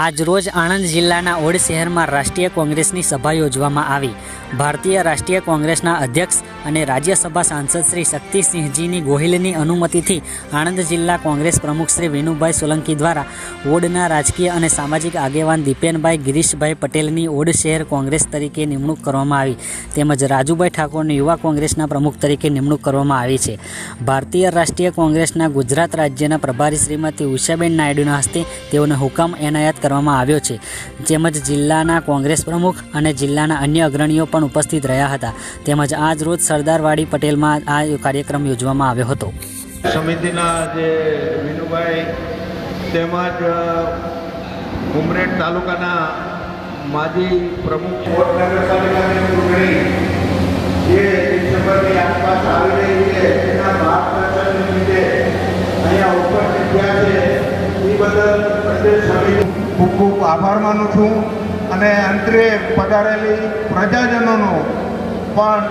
આજરોજ આણંદ જિલ્લાના ઓડ શહેરમાં રાષ્ટ્રીય કોંગ્રેસની સભા યોજવામાં આવી. ભારતીય રાષ્ટ્રીય કોંગ્રેસના અધ્યક્ષ અને રાજ્યસભા સાંસદ શ્રી શક્તિસિંહજીની ગોહિલની અનુમતિથી આણંદ જિલ્લા કોંગ્રેસ પ્રમુખ શ્રી વિનુભાઈ સોલંકી દ્વારા ઓડના રાજકીય અને સામાજિક આગેવાન દીપેનભાઈ ગિરીશભાઈ પટેલની ઓડ શહેર કોંગ્રેસ તરીકે નિમણૂક કરવામાં આવી. તેમજ રાજુભાઈ ઠાકોરની યુવા કોંગ્રેસના પ્રમુખ તરીકે નિમણૂક કરવામાં આવી છે. ભારતીય રાષ્ટ્રીય કોંગ્રેસના ગુજરાત રાજ્યના પ્રભારી શ્રીમતી ઉષાબેન નાયડુના હસ્તે તેઓને હુકમ એનાયત કરવામાં આવ્યો છે. તેમજ જિલ્લાના કોંગ્રેસ પ્રમુખ અને જિલ્લાના અન્ય અગ્રણીઓ પણ ઉપસ્થિત રહ્યા હતા. તેમજ આજ રોજ સરદારવાડી પટેલમાં આ કાર્યક્રમ યોજવામાં આવ્યો હતો. સમિતિના જે વિનુભાઈ તેમજ ઉમરેઠ તાલુકાના માજી પ્રમુખ નગરપાલિકાની ચૂંટણી જે ડિસેમ્બરની આસપાસ આવી રહી છે તેના માર્ગદર્શન લીધે અહીંયા ઉપસ્થિત થયા છે. એ બદલ પ્રદેશ સમિતિ ખૂબ ખૂબ આભાર માનું છું. અને અંતરે પધારેલી પ્રજાજનોનો પણ